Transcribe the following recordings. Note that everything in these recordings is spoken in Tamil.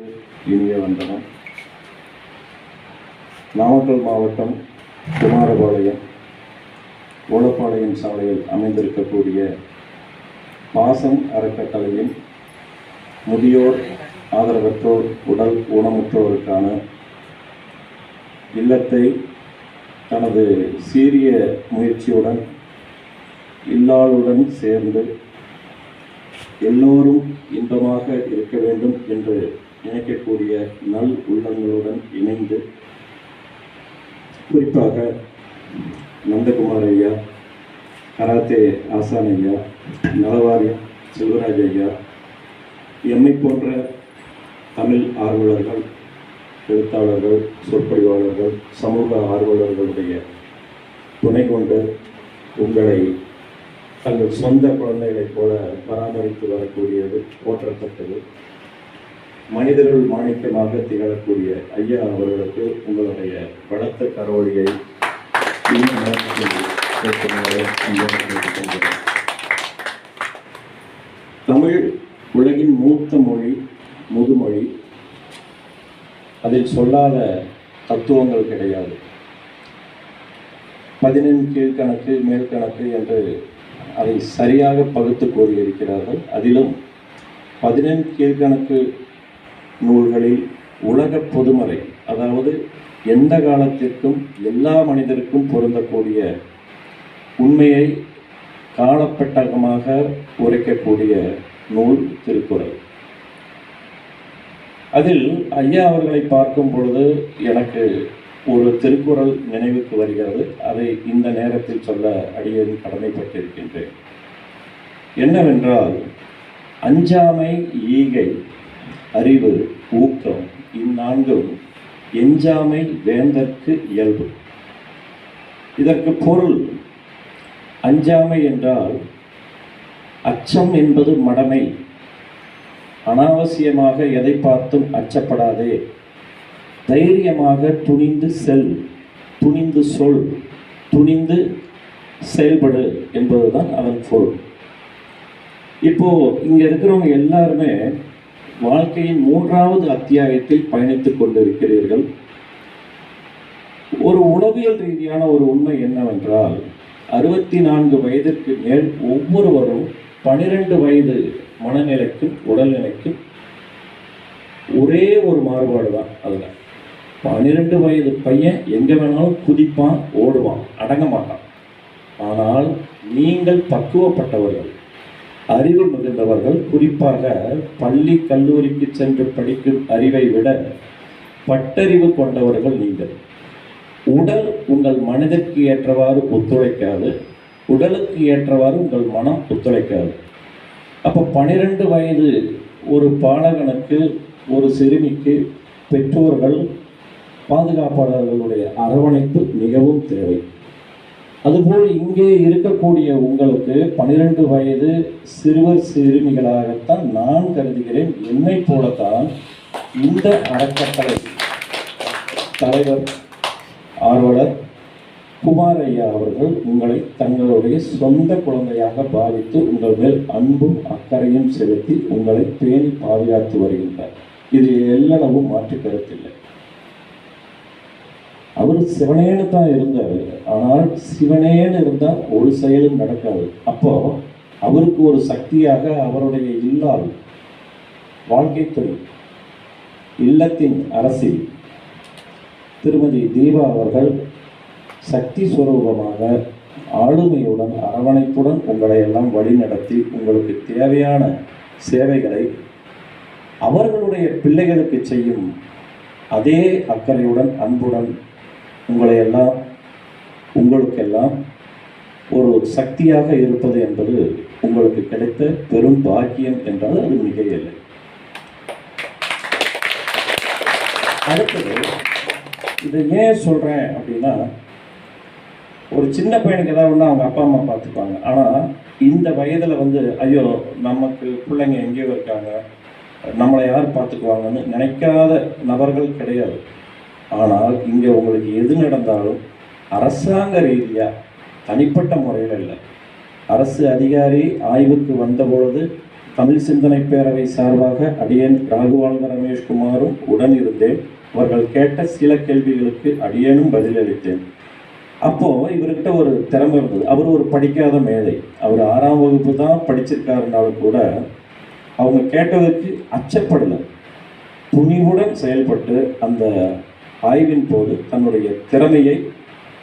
இனிய வந்தனம். நாமக்கல் மாவட்டம் குமாரபாளையம் ஓலப்பாளையம் சாலையில் அமைந்திருக்கக்கூடிய பாசம் அறக்கட்டளையின் முதியோர் ஆதரவற்றோர் உடல் ஊனமுற்றோருக்கான இல்லத்தை தனது சீரிய முயற்சியுடன் இல்லாளுடன் சேர்ந்து எல்லோரும் இன்பமாக இருக்க வேண்டும் என்று நினைக்கக்கூடிய நல் உள்ளங்களுடன் இணைந்து குறிப்பாக நந்தகுமார் ஐயா கராத்தே ஆசான் ஐயா நலவாரியம் செல்வராஜ் ஐயா எம்மை போன்ற தமிழ் ஆர்வலர்கள் எழுத்தாளர்கள் சொற்பொழிவாளர்கள் சமூக ஆர்வலர்களுடைய துணை கொண்டு உங்களை தங்கள் சொந்த குழந்தைகளைப் போல பராமரித்து வரக்கூடியது போற்றத்தக்கது. மனிதர்கள் மாணிக்கமாக திகழக்கூடிய ஐயா அவர்களுக்கு உங்களுடைய பலத்த கரோலியை தமிழ் உலகின் மூத்த மொழி முதுமொழி. அதில் சொல்லாத தத்துவங்கள் கிடையாது. பதினெண் கீழ்கணக்கு மேல்கணக்கு என்று அதை சரியாக பகுத்து கூறியிருக்கிறார்கள். அதிலும் பதினெண் கீழ்கணக்கு நூல்களில் உலக பொதுமறை அதாவது எந்த காலத்திற்கும் எல்லா மனிதருக்கும் பொருந்தக்கூடிய உண்மையை காலப்பட்டகமாக உரைக்கக்கூடிய நூல் திருக்குறள். அதில் ஐயா அவர்களை பார்க்கும் பொழுது எனக்கு ஒரு திருக்குறள் நினைவுக்கு வருகிறது. அதை இந்த நேரத்தில் சொல்ல அடியேன் கடமைப்பட்டிருக்கின்றேன். என்னவென்றால் அஞ்சாமை ஈகை அறிவு ஊக்கம் இந்நான்கும் எஞ்சாமை வேந்தற்கு இயல்பு. இதற்கு பொருள் அஞ்சாமை என்றால் அச்சம் என்பது மடமை. அனாவசியமாக எதை பார்த்தும் அச்சப்படாதே. தைரியமாக துணிந்து செல் துணிந்து சொல் துணிந்து செயல்படு என்பதுதான் அதன் பொருள். இப்போ இங்க இருக்கிறவங்க எல்லாருமே வாழ்க்கையின் மூன்றாவது அத்தியாயத்தில் பயணித்துக் கொண்டிருக்கிறீர்கள். ஒரு உளவியல் ரீதியான ஒரு உண்மை என்னவென்றால் அறுபத்தி நான்கு வயதிற்கு மேல் ஒவ்வொருவரும் பனிரெண்டு வயது மனநிலைக்கும் உடல்நிலைக்கும் ஒரே ஒரு மாறுபாடு தான் அதில். பன்னிரெண்டு வயது பையன் எங்கே வேணாலும் குதிப்பான் ஓடுவான் அடங்க மாட்டான். ஆனால் நீங்கள் பக்குவப்பட்டவர்கள். அறிவு மிகுந்தவர்கள் குறிப்பாக பள்ளி கல்லூரிக்கு சென்று படிக்கும் அறிவை விட பட்டறிவு கொண்டவர்கள் நீங்கள். உடல் உங்கள் மனதிற்கு ஏற்றவாறு ஒத்துழைக்காது. உடலுக்கு ஏற்றவாறு உங்கள் மனம் ஒத்துழைக்காது. அப்போ பனிரெண்டு வயது ஒரு பாலகனுக்கு ஒரு சிறுமிக்கு பெற்றோர்கள் பாதுகாப்பாளர்களுடைய அரவணைப்பு மிகவும் தேவை. அதுபோல் இங்கே இருக்கக்கூடிய உங்களுக்கு பனிரெண்டு வயது சிறுவர் சிறுமிகளாகத்தான் நான் கருதுகிறேன். என்னை போலத்தான் இந்த அறக்கட்டளை தலைவர் ஆர்வலர் குமார் ஐயா அவர்கள் உங்களை தங்களுடைய சொந்த குழந்தையாக பாவித்து உங்கள் மேல் அன்பும் அக்கறையும் செலுத்தி உங்களை பேணி பாதுகாத்து வருகின்றார். இது எல்லளவும் மாற்று கருத்தில்லை அவர் சிவனேன்னு தான் இருந்தார். ஆனால் சிவனேன்னு இருந்தால் ஒரு செயலும் நடக்காது. அப்போ அவருக்கு ஒரு சக்தியாக அவருடைய இல்லால் வாழ்க்கை இல்லத்தின் அரசி திருமதி தீபா அவர்கள் சக்தி சுரூபமாக ஆளுமையுடன் அரவணைப்புடன் உங்களை எல்லாம் வழிநடத்தி உங்களுக்கு தேவையான சேவைகளை அவர்களுடைய பிள்ளைகளுக்கு செய்யும் அதே அக்கறையுடன் அன்புடன் உங்களை எல்லாம் உங்களுக்கெல்லாம் ஒரு சக்தியாக இருப்பது என்பது உங்களுக்கு கிடைத்த பெரும் பாக்கியம் என்றால் அது மிகையில்லை. அடுத்தது இது ஏன் சொல்கிறேன் அப்படின்னா ஒரு சின்ன பையனுக்கு ஏதாவது ஒன்று அவங்க அப்பா அம்மா பார்த்துப்பாங்க. ஆனால் இந்த வயதில் வந்து ஐயோ நமக்கு பிள்ளைங்க எங்கேயோ இருக்காங்க நம்மளை யார் பார்த்துக்குவாங்கன்னு நினைக்காத நபர்கள் கிடையாது. ஆனால் இங்கே உங்களுக்கு எது நடந்தாலும் அரசாங்க ரீதியாக தனிப்பட்ட முறையில் இல்லை. அரசு அதிகாரி ஆய்வுக்கு வந்தபொழுது தமிழ் சிந்தனை பேரவை சார்பாக அடியன் ராகுவாழ்க ரமேஷ்குமாரும் உடன் இருந்தேன். அவர்கள் கேட்ட சில கேள்விகளுக்கு அடியேனும் பதிலளித்தேன். அப்போது இவர்கிட்ட ஒரு திறமை இருந்தது. அவர் ஒரு படிக்காத மேதை. அவர் ஆறாம் வகுப்பு தான் படிச்சிருக்காருனாலும் கூட அவங்க கேட்டதுக்கு அச்சப்படலை. துணிவுடன் செயல்பட்டு அந்த ஆய்வின் போது தன்னுடைய திறமையை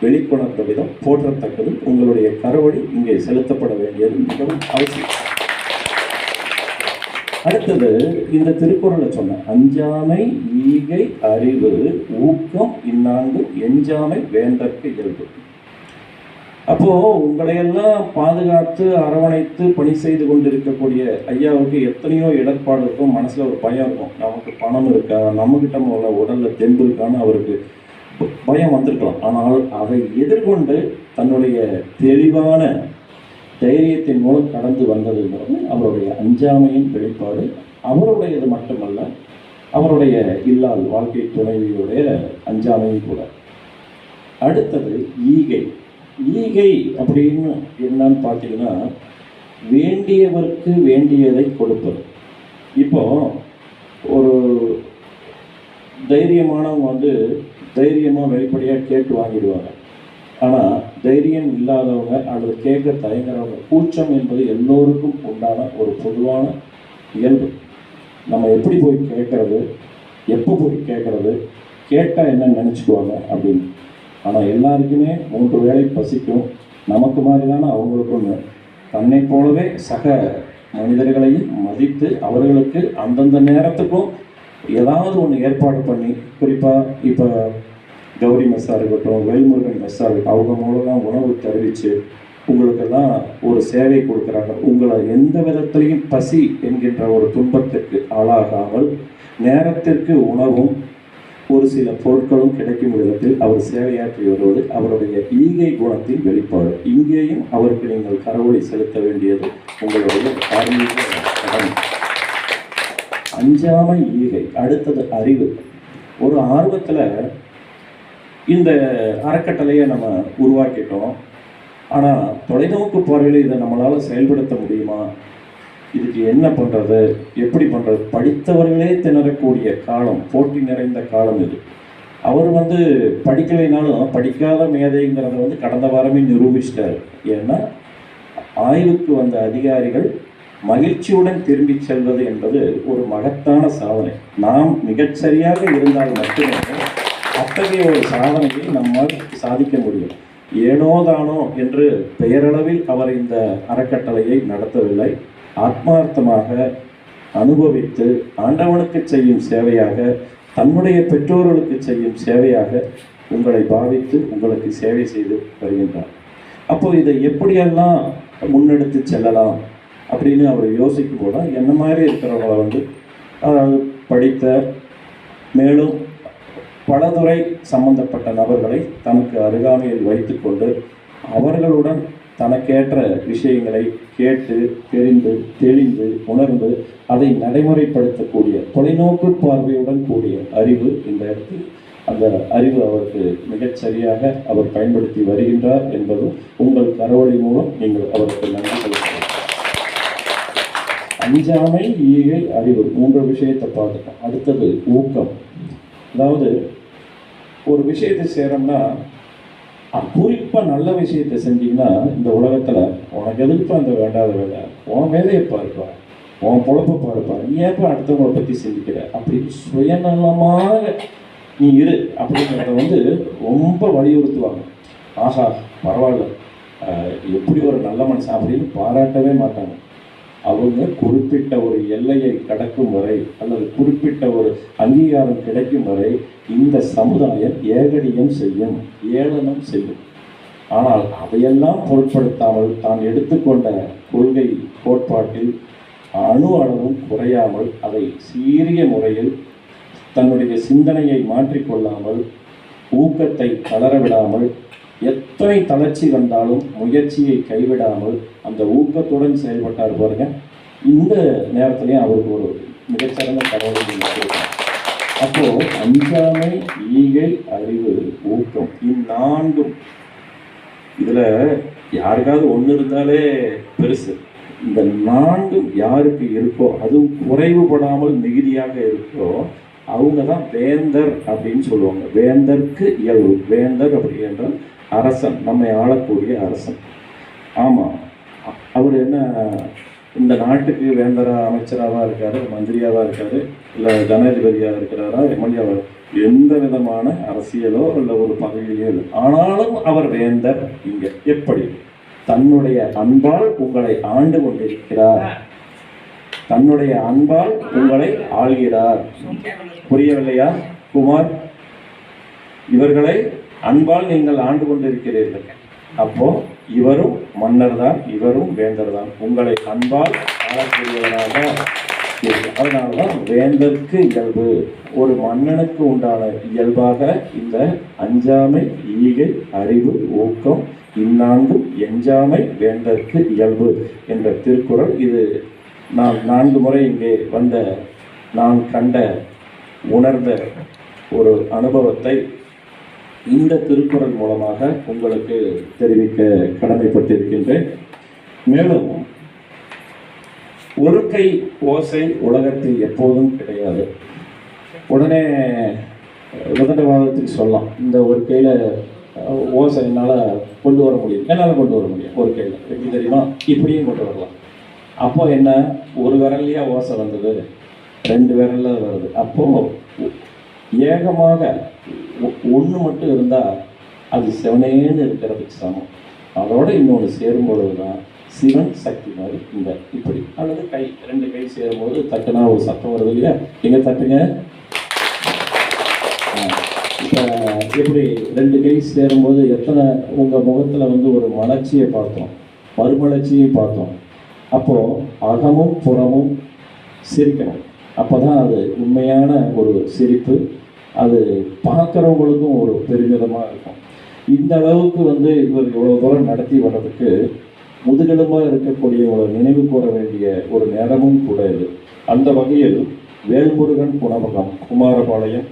வெளிக்கொணர்ந்த விதம் போற்றத்தக்கது. உங்களுடைய கரவடி இங்கே செலுத்தப்பட வேண்டியது மிகவும் அவசியம். அடுத்தது இந்த திருக்குறளை சொன்ன அஞ்சாமை ஈகை அறிவு ஊக்கம் இந்நான்கு எஞ்சாமை வேண்டற்கு இயல்பு. அப்போது உங்களையெல்லாம் பாதுகாத்து அரவணைத்து பணி செய்து கொண்டிருக்கக்கூடிய ஐயாவுக்கு எத்தனையோ இடர்பாடு இருக்கும் மனசில் ஒரு பயம் இருக்கும். நமக்கு பணம் இருக்கா? நம்மக்கிட்ட உள்ள உடலில் தெம்பு இருக்கான்னு அவருக்கு பயம் வந்திருக்கலாம். ஆனால் அதை எதிர்கொண்டு தன்னுடைய தெளிவான தைரியத்தின் மூலம் கடந்து வந்ததுங்கிறது அவருடைய அஞ்சாமையின் வெளிப்பாடு. அவருடையது மட்டுமல்ல அவருடைய இல்லால் வாழ்க்கை துணைவியுடைய அஞ்சாமையும் கூட. அடுத்தது ஈகை. ஈகை அப்படின்னு என்னன்னு பார்த்தீங்கன்னா வேண்டியவருக்கு வேண்டியதை கொடுப்பது. இப்போ ஒரு தைரியமானவங்க வந்து தைரியமாக வெளிப்படையாக கேட்டு வாங்கிடுவாங்க. ஆனால் தைரியம் இல்லாதவங்க அல்லது கேட்க தயங்குறவங்க கூச்சம் என்பது எல்லோருக்கும் உண்டான ஒரு பொதுவான இயல்பு. நம்ம எப்படி போய் கேட்கறது எப்போ போய் கேட்கறது கேட்டால் என்ன நினச்சிக்குவாங்க அப்படின்னு. ஆனால் எல்லாருக்குமே மூன்று வேலை பசிக்கும். நமக்கு மாதிரி தானே அவங்களுக்கும். தன்னை போலவே சக மனிதர்களையும் மதித்து அவர்களுக்கு அந்தந்த நேரத்துக்கும் ஏதாவது ஒன்று ஏற்பாடு பண்ணி குறிப்பாக இப்போ கௌரி மெஸ்ஸாக இருக்கட்டும் வேல்முருகன் மெஸ்ஸாக இருக்கட்டும் அவங்க மூலம் உணவு தெரிவித்து உங்களுக்கெல்லாம் ஒரு சேவை கொடுக்குறாங்க. உங்களை எந்த விதத்திலையும் பசி என்கின்ற ஒரு துன்பத்திற்கு ஆளாகாமல் நேரத்திற்கு உணவும் ஒரு சில பொருட்களும் கிடைக்கும் விதத்தில் அவர் சேவையாற்றி அவருடைய ஈகை குணத்தின் வெளிப்பாடு. இங்கேயும் அவருக்கு நீங்கள் கரவொலி செலுத்த வேண்டியது உங்களுடைய தார்மீக கடமை அஞ்சாமை ஈகை அடுத்தது அறிவு. ஒரு ஆர்வத்தில் இந்த அறக்கட்டளையை நம்ம உருவாக்கிட்டோம். ஆனால் தொலைநோக்கு பார்வையில் இதை நம்மளால் செயல்படுத்த முடியுமா? இதுக்கு என்ன பண்ணுறது எப்படி பண்ணுறது படித்தவர்களே திணறக்கூடிய காலம் போட்டி நிறைந்த காலம் இது. அவர் வந்து படிக்கலைனாலும் படிக்காத மேதைங்கிறத வந்து கடந்த வாரமே நிரூபிச்சிட்டார். ஏன்னா ஆய்வுக்கு வந்த அதிகாரிகள் மகிழ்ச்சியுடன் திரும்பி செல்வது என்பது ஒரு மகத்தான சாதனை. நாம் மிகச்சரியாக இருந்தால் மட்டுமே அத்தகைய ஒரு சாதனையை நம்மால் சாதிக்க முடியும். ஏனோ தானோ என்று பெயரளவில் அவர் இந்த அறக்கட்டளையை நடத்தவில்லை. ஆத்மார்த்தமாக அனுபவித்து ஆண்டவனுக்கு செய்யும் சேவையாக தன்னுடைய பெற்றோர்களுக்கு செய்யும் சேவையாக உங்களை பாவித்து உங்களுக்கு சேவை செய்து வருகின்றார். அப்போ இதை எப்படியெல்லாம் முன்னெடுத்து செல்லலாம் அப்படின்னு அவர் யோசிக்கும் போது என்ன மாதிரி இருக்கிறவங்கள வந்து படித்த மேலும் பலதுறை சம்பந்தப்பட்ட நபர்களை தனக்கு அருகாமையில் வைத்துக்கொண்டு அவர்களுடன் தனக்கேற்ற விஷயங்களை கேட்டு தெரிந்து தெளிந்து உணர்ந்து அதை நடைமுறைப்படுத்தக்கூடிய தொலைநோக்கு பார்வையுடன் கூடிய அறிவு இந்த இடத்தில். அந்த அறிவு அவருக்கு மிகச்சரியாக அவர் பயன்படுத்தி வருகின்றார் என்பதும் உங்கள் கரவழி மூலம் நீங்கள் அவருக்கு நன்றி செலுத்தலாம் அஞ்சாமை ஈகை அறிவு மூன்று விஷயத்தை பார்த்துட்டோம். அடுத்தது ஊக்கம். அதாவது ஒரு விஷயத்தை சேரம்னா குறிப்பாக நல்ல விஷயத்தை செஞ்சீங்கன்னா இந்த உலகத்தில் உனக்கு எதிர்ப்பா அந்த வேண்டாத வேலை உன் வேலையை பாருப்பா. உன் பொழப்ப பாருப்பா. நீ ஏப்பா அடுத்தவங்களை பற்றி சிந்திக்கிற? அப்படின்னு சுயநலமாக நீ இரு அப்படிங்கிறத வந்து ரொம்ப வலியுறுத்துவாங்க. ஆஹா பரவாயில்ல. எப்படி ஒரு நல்ல மனுஷன் அப்படின்னு பாராட்டவே மாட்டாங்க. அவங்க குறிப்பிட்ட ஒரு எல்லையை கடக்கும் வரை அல்லது குறிப்பிட்ட ஒரு அங்கீகாரம் கிடைக்கும் வரை இந்த சமுதாயம் ஏகடியம் செய்யும் ஏளனம் செய்யும். ஆனால் அதையெல்லாம் பொருட்படுத்தாமல் தான் எடுத்துக்கொண்ட கொள்கை கோட்பாட்டில் அணு அளவும் குறையாமல் அதை சீரிய முறையில் தன்னுடைய சிந்தனையை மாற்றிக்கொள்ளாமல் ஊக்கத்தை தளரவிடாமல் எத்தனை தளர்ச்சி வந்தாலும் முயற்சியை கைவிடாமல் அந்த ஊக்கத்துடன் செயல்பட்டார் பாருங்க. இந்த நேரத்திலையும் அவருக்கு ஒரு மிகச்சிறந்த தகவல் அப்போ அஞ்சாமை ஈகை அறிவு ஊக்கம் இந்நான்கும். இதுல யாருக்காவது ஒண்ணு இருந்தாலே பெருசு. இந்த நான்கும் யாருக்கு இருக்கோ அதுவும் குறைவுபடாமல் மிகுதியாக இருக்கோ அவங்க தான் வேந்தர் அப்படின்னு சொல்லுவாங்க. வேந்தர்க்கு இயல்பு. வேந்தர் அப்படி என்றால் அரசன் நம்மை ஆளக்கூடிய அரசன். ஆமாம் அவர் என்ன இந்த நாட்டுக்கு வேந்தரா அமைச்சராவா இருக்காரு மந்திரியாவா இருக்காரு இல்லை ஜனாதிபதியாக இருக்கிறாரா எம்எல்ஏவா எந்த விதமான அரசியலோ இல்லை ஒரு பதவியிலோ இல்லை. ஆனாலும் அவர் வேந்தர் இங்கே. எப்படி? தன்னுடைய அன்பால் உங்களை ஆண்டு கொண்டிருக்கிறார். தன்னுடைய அன்பால் உங்களை ஆள்கிறார். புரியவில்லையா குமார்? இவர்களை அன்பால் நீங்கள் ஆண்டு கொண்டிருக்கிறீர்கள். அப்போ இவரும் மன்னர் தான் இவரும் வேந்தர் தான் உங்களை அன்பால் ஆளக்கூடியவராக அதனால்தான் வேந்தருக்கு இயல்பு. ஒரு மன்னனுக்கு உண்டான இயல்பாக இந்த அஞ்சாமை ஈகை அறிவு ஊக்கம் இந்நான்கும் எஞ்சாமை வேந்தற்கு இயல்பு என்ற திருக்குறள் இது. நான் நான்கு முறை இங்கே வந்த நான் கண்ட உணர்ந்த ஒரு அனுபவத்தை இந்த திருக்குறள் மூலமாக உங்களுக்கு தெரிவிக்க கடமைப்பட்டிருக்கின்றேன். மேலும் ஒரு கை ஓசை உலகத்தில் எப்போதும் கிடையாது. உடனே விதண்டவாதத்துக்கு சொல்லலாம். இந்த ஒரு கையில் ஓசை என்னால் கொண்டு வர முடியும். என்னால் கொண்டு வர முடியும் ஒரு கையில். எப்படி தெரியுமா? இப்படியும் கொண்டு வரலாம். அப்போ என்ன? ஒரு விரல்லையா ஓசை வந்தது. ரெண்டு விரல்ல வருது. அப்போ ஏகமாக ஒன்று மட்டும் இருந்தால் அது சிவனேன்னு இருக்கிறதுக்கு சமம். அதோட இன்னொன்று சேரும்பொழுது தான் சிவன் சக்தி மாதிரி இந்த இப்படி. அல்லது கை ரெண்டு கை சேரும்போது தட்டுனா ஒரு சத்தம் வருது இல்லையா? எங்கே தட்டுங்க? இப்போ எப்படி ரெண்டு கை சேரும்போது எத்தனை உங்கள் முகத்தில் வந்து ஒரு மலர்ச்சியை பார்த்தோம். மறுமலர்ச்சியை பார்த்தோம். அப்போது அகமும் புறமும் சிரிக்கணும். அப்போ தான் அது உண்மையான ஒரு சிரிப்பு அது பார்க்குறவங்களுக்கும் ஒரு பெருமிதமாக இருக்கும். இந்த அளவுக்கு வந்து இவர் இவ்வளோ தூரம் நடத்தி வர்றதுக்கு முதுகெலும்பாக இருக்கக்கூடிய ஒரு நினைவு கூற வேண்டிய ஒரு நேரமும் கூட இது. அந்த வகையில் வேல்முருகன் உணவகம் குமாரபாளையம்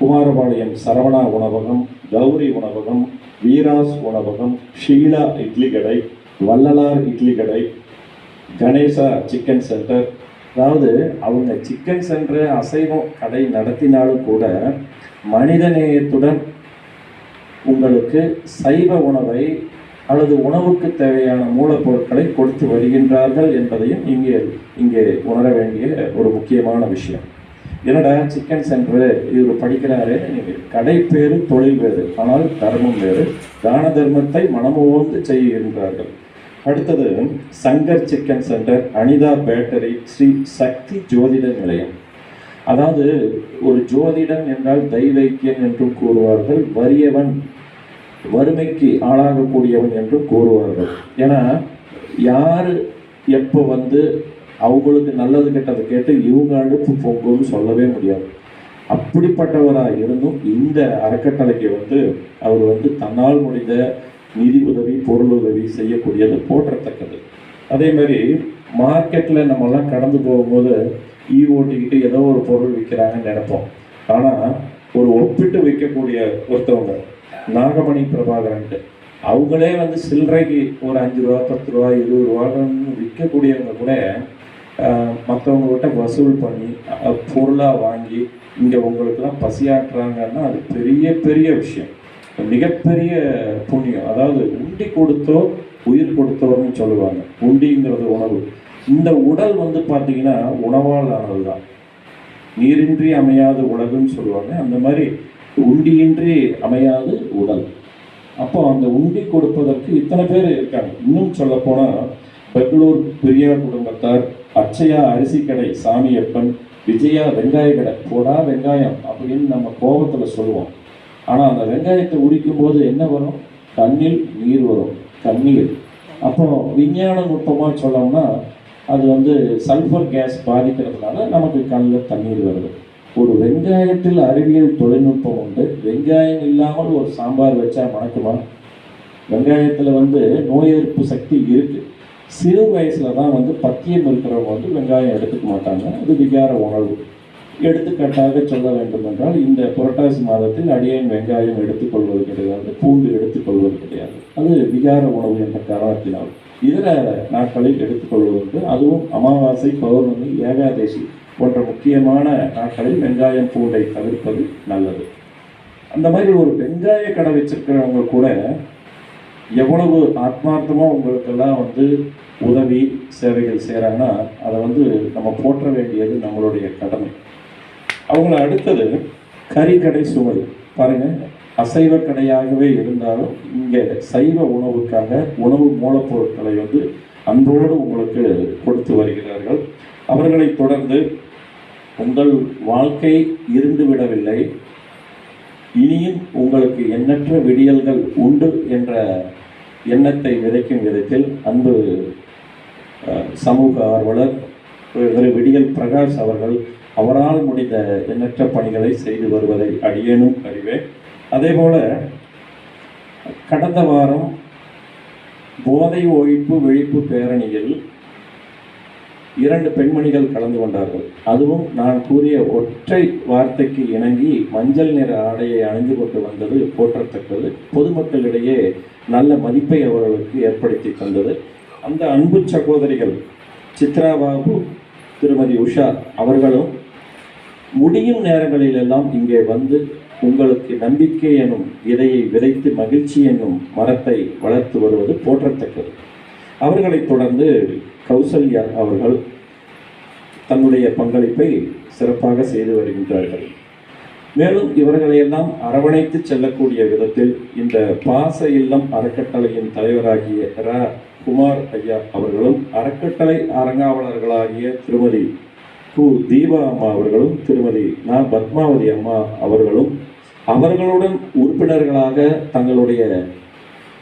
குமாரபாளையம் சரவணா உணவகம் கௌரி உணவகம் வீராஸ் உணவகம் ஷீலா இட்லி கடை வள்ளலார் இட்லி கடை கணேசா சிக்கன் சென்டர் அதாவது அவங்க சிக்கன் சென்டர் அசைவம் கடை நடத்தினாலும் கூட மனிதநேயத்துடன் உங்களுக்கு சைவ உணவை அல்லது உணவுக்கு தேவையான மூலப்பொருட்களை கொடுத்து வருகின்றார்கள் என்பதையும் இங்கே இங்கே உணர வேண்டிய ஒரு முக்கியமான விஷயம். என்னடா சிக்கன் சென்டர் இவர் படிக்கிறாரு? நீங்கள் கடை பேரு தொழில் வேறு ஆனால் தர்மம் வேறு. தான தர்மத்தை மனமுவந்து செய்கின்றார்கள். அடுத்தது Shankar chicken centre Anitha battery Sri Sakthi ஜோதிட நிலையம். அதாவது ஒரு ஜோதிடன் என்றால் தெய்வைக்கியன் என்றும் கூறுவார்கள் வறியவன் வறுமைக்கு ஆளாகக்கூடியவன் என்றும் கூறுவார்கள். ஏன்னா யார் எப்போ வந்து அவங்களுக்கு நல்லது கெட்டதை கேட்டு இவங்க அடுப்பு பொங்குன்னு சொல்லவே முடியாது. அப்படிப்பட்டவராக இருந்தும் இந்த அறக்கட்டளைக்கு வந்து அவர் வந்து தன்னால் முடிந்த நிதி உதவி பொருள் உதவி செய்யக்கூடியது போற்றத்தக்கது. அதே மாதிரி மார்க்கெட்டில் நம்மெல்லாம் கடந்து போகும்போது ஈ ஓட்டிக்கிட்டு ஏதோ ஒரு பொருள் விற்கிறாங்கன்னு நினைப்போம். ஆனால் ஒரு ஒப்பிட்டு விற்கக்கூடிய ஒருத்தவங்க நாகமணி பிரபாகரன்ட்டு அவங்களே வந்து சில்லறைக்கு ஒரு அஞ்சு ரூபா பத்து ரூபா இருபது ரூபான்னு விற்கக்கூடியவங்க கூட மற்றவங்கள்ட்ட வசூல் பண்ணி பொருளாக வாங்கி இங்கே உங்களுக்கெல்லாம் பசியாற்றுறாங்கன்னா அது பெரிய பெரிய விஷயம். மிகப்பெரிய புண்ணியம். அதாவது உண்டி கொடுத்தோ உயிர் கொடுத்தோன்னு சொல்லுவாங்க. உண்டிங்கிறது உணவு. இந்த உடல் வந்து பார்த்தீங்கன்னா உணவால் ஆனது தான் நீரின்றி அமையாத உலகுன்னு சொல்லுவாங்க. அந்த மாதிரி உண்டியின்றி அமையாது உடல். அப்போ அந்த உண்டி கொடுப்பதற்கு இத்தனை பேர் இருக்காங்க. இன்னும் சொல்ல போனால் பெங்களூர் பெரியா குடும்பத்தார் அச்சையா அரிசி கடை சாமியப்பன் விஜயா வெங்காய கடை போடா வெங்காயம் அப்படின்னு நம்ம கோபத்தில் சொல்லுவோம். ஆனால் அந்த வெங்காயத்தை உரிக்கும் போது என்ன வரும்? கண்ணில் நீர் வரும் கண்ணீர் அப்போ விஞ்ஞான நுட்பமாக சொல்லோம்னா அது வந்து சல்ஃபர் கேஸ் பாதிக்கிறதுனால நமக்கு கண்ணில் தண்ணீர் வருது. ஒரு வெங்காயத்தில் அறிவியல் தொழில்நுட்பம் உண்டு. வெங்காயம் இல்லாமல் ஒரு சாம்பார் வச்சா மணக்குமா? வெங்காயத்தில் வந்து நோய் எதிர்ப்பு சக்தி இருக்குது சிறு வயசில் தான் வந்து பத்தியம் இருக்கிறவங்க வந்து வெங்காயம் எடுத்துக்க மாட்டாங்க. அது விகார உணர்வு எடுத்துக்காட்டாக சொல்ல வேண்டும் என்றால் இந்த புரட்டாசி மாதத்தில் அடியேன் வெங்காயம் எடுத்துக்கொள்வது கிடையாது பூண்டு எடுத்துக்கொள்வது கிடையாது. அது விகார உணவு என்ற காரணத்தினால். இதர நாட்களில் எடுத்துக்கொள்வதுண்டு. அதுவும் அமாவாசை பௌர்ணமி ஏகாதசி போன்ற முக்கியமான நாட்களில் வெங்காயம் பூண்டை தவிர்ப்பது நல்லது. அந்த மாதிரி ஒரு வெங்காய கடை வச்சிருக்கிறவங்க கூட எவ்வளவு ஆத்மார்த்தமாக உங்களுக்கெல்லாம் வந்து உதவி சேவைகள் செய்கிறாங்கன்னா அதை வந்து நம்ம போற்ற வேண்டியது நம்மளுடைய கடமை. அவங்கள அடுத்தது கறிக்கடை சுவை. பாருங்க அசைவ கடையாகவே இருந்தாலும் இங்கே சைவ உணவுக்காக உணவு மூலப்பொருட்களை வந்து அன்போடு உங்களுக்கு கொடுத்து வருகிறார்கள். அவர்களை தொடர்ந்து உங்கள் வாழ்க்கை இருந்துவிடவில்லை இனியும் உங்களுக்கு எண்ணற்ற விடியல்கள் உண்டு என்ற எண்ணத்தை விதைக்கும் விதத்தில் அன்பு சமூக ஆர்வலர் திரு விடியல் பிரகாஷ் அவர்கள் அவரால் முடிந்த எண்ணற்ற பணிகளை செய்து வருவதை அடியேனும் அறிவேன். அதேபோல கடந்த வாரம் போதை ஒழிப்பு விழிப்பு பேரணியில் இரண்டு பெண்மணிகள் கலந்து கொண்டார்கள். அதுவும் நான் கூறிய ஒற்றை வார்த்தைக்கு இணங்கி மஞ்சள் நிற ஆடையை அணிந்து கொண்டு வந்தது போற்றத்தக்கது. பொதுமக்களிடையே நல்ல மதிப்பை அவர்களுக்கு ஏற்படுத்தி தந்தது. அந்த அன்பு சகோதரிகள் சித்ரா பாபு திருமதி உஷா அவர்களும் முடியும் நேரங்களிலெல்லாம் இங்கே வந்து உங்களுக்கு நம்பிக்கை எனும் இதையை விதைத்து மகிழ்ச்சி என்னும் மரத்தை வளர்த்து வருவது போற்றத்தக்கது. அவர்களைத் தொடர்ந்து கௌசல்யா அவர்கள் தன்னுடைய பங்களிப்பை சிறப்பாக செய்து வருகின்றார்கள். மேலும் இவர்களையெல்லாம் அரவணைத்து செல்லக்கூடிய விதத்தில் இந்த பாச இல்லம் அறக்கட்டளையின் தலைவராகிய ர குமார் ஐயா அவர்களும் அறக்கட்டளை அரங்காவலர்களாகிய திருமதி கு தீபா அம்மா அவர்களும் திருமதி நா பத்மாவதி அம்மா அவர்களும் அவர்களுடன் உறுப்பினர்களாக தங்களுடைய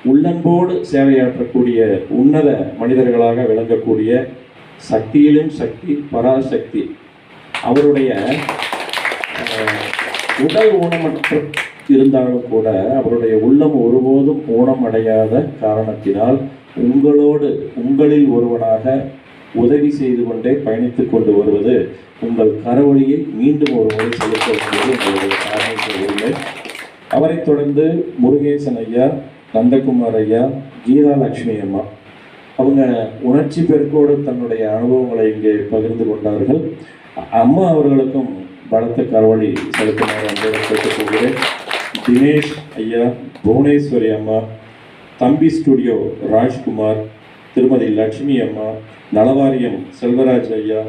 உள்ளன்போடு சேவையாற்றக்கூடிய உன்னத மனிதர்களாக விளங்கக்கூடிய சக்தியிலும் சக்தி பராசக்தி. அவருடைய உடல் ஊனமற்று இருந்தாலும் கூட அவருடைய உள்ளம் ஒருபோதும் ஊனமடையாத காரணத்தினால் உங்களோடு உங்களில் ஒருவனாக உதவி செய்து கொண்டே பயணித்துக் கொண்டு வருவது உங்கள் கரவழியை மீண்டும் ஒரு முறை செலுத்த வேண்டியது உங்களுடைய காரணத்தை உரிமை அவரைத் தொடர்ந்து முருகேசன் ஐயா நந்தகுமார் ஐயா கீதா லட்சுமி அம்மா அவங்க உணர்ச்சி பெருக்கோடு தன்னுடைய அனுபவங்களை இங்கே பகிர்ந்து கொண்டார்கள். அம்மா அவர்களுக்கும் பலத்த கரவழி செலுத்துமாறு அன்போடு தினேஷ் ஐயா புவனேஸ்வரி அம்மா தம்பி ஸ்டுடியோ ராஜ்குமார் திருமதி லட்சுமி அம்மா நலவாரியம் செல்வராஜ் ஐயா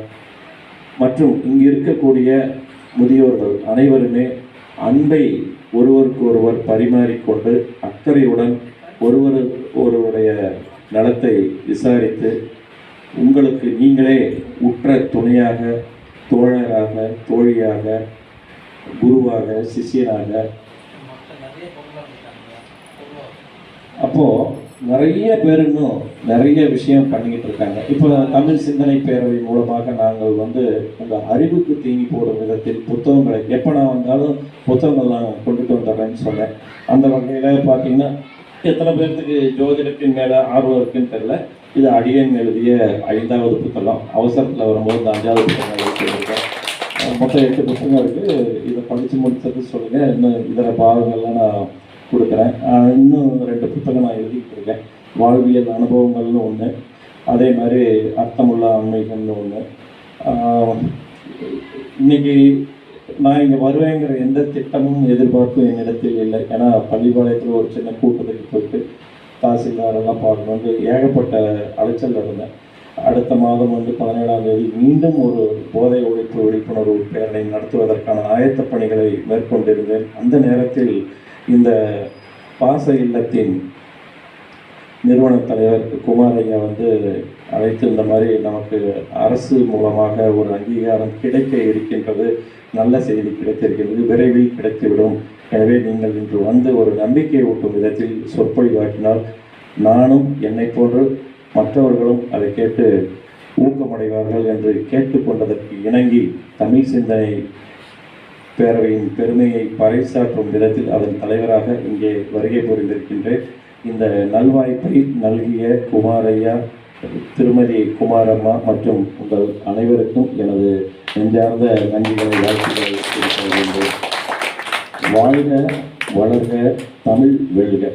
மற்றும் இங்கு இருக்கக்கூடிய முதியோர்கள் அனைவருமே அன்பை ஒருவருக்கு ஒருவர் பரிமாறிக்கொண்டு அக்கறையுடன் ஒருவர் ஒருவருடைய நலத்தை விசாரித்து உங்களுக்கு நீங்களே உற்ற துணையாக தோழராக தோழியாக குருவாக சிஷியனாக. அப்போது நிறைய பேர் இன்னும் நிறைய விஷயம் பண்ணிக்கிட்டு இருக்காங்க. இப்போ தமிழ் சிந்தனை பேரவை மூலமாக நாங்கள் வந்து அந்த அறிவுக்கு தீங்கி போடும் விதத்தில் புத்தகங்களை எப்போ நான் வந்தாலும் புத்தகங்கள் நான் கொண்டுட்டு வந்துடுறேன்னு சொன்னேன். அந்த வகையில் பார்த்தீங்கன்னா எத்தனை பேர்த்துக்கு ஜோதிடத்தின் மேலே ஆர்வம் இருக்குன்னு தெரியல. இது அடியன் எழுதிய ஐந்தாவது புத்தகம். அவசரத்தில் வரும்போது இந்த அஞ்சாவது புத்தகம் எழுதியிருக்கேன் மொத்தம் எட்டு புத்தகம் இருக்குது இதை படித்து முடிச்சது சொல்லுங்கள் இன்னும் இதர பாகங்கள்லாம் நான் கொடுக்குறேன். இன்னும் ரெண்டு புத்தகம் நான் எழுதிட்டு இருக்கேன். வாழ்வியல் அனுபவங்கள்னு ஒன்று அதே மாதிரி அர்த்தமுள்ள அண்மைகள்னு ஒன்று இன்னைக்கு நான் இங்கே வருவேங்கிற எந்த திட்டமும் எதிர்பார்ப்பும் என்னிடத்தில் இல்லை. ஏன்னா பள்ளிப்பாளையத்தில் ஒரு சின்ன கூட்டத்துக்கு போயிட்டு தாசில்தாரெல்லாம் பார்க்கணுன்னு ஏகப்பட்ட அலைச்சல் இருந்தேன். அடுத்த மாதம் வந்து பதினேழாம் தேதி மீண்டும் ஒரு போதை ஒழிப்பு விழிப்புணர்வு பேரணி நடத்துவதற்கான ஆயத்த பணிகளை மேற்கொண்டிருந்தேன். அந்த நேரத்தில் இந்த பாச இல்லத்தின் நிறுவன தலைவர் குமார் ஐயா வந்து அழைத்து இந்த மாதிரி நமக்கு அரசு மூலமாக ஒரு அங்கீகாரம் கிடைக்க இருக்கின்றது. நல்ல செய்தி கிடைத்திருக்கின்றது. விரைவில் கிடைத்துவிடும். எனவே நீங்கள் இன்று வந்து ஒரு நம்பிக்கை ஊட்டும் விதத்தில் சொற்பொழிவாக்கினால் நானும் என்னை போன்று மற்றவர்களும் அதை கேட்டு ஊக்கமடைவார்கள் என்று கேட்டுக்கொண்டதற்கு இணங்கி தமிழ் சிந்தனை பேரவையின் பெருமையை பறைசாற்றும் விதத்தில் அதன் தலைவராக இங்கே வருகை புரிந்திருக்கின்றேன். இந்த நல்வாய்ப்பை நல்கிய குமாரையா திருமதி குமாரம்மா மற்றும் உங்கள் அனைவருக்கும் எனது நெஞ்சார்ந்த நன்றிகளை வாழ்த்துக்களை வேண்டும் வாழ்க வளர்க தமிழ் வெல்க.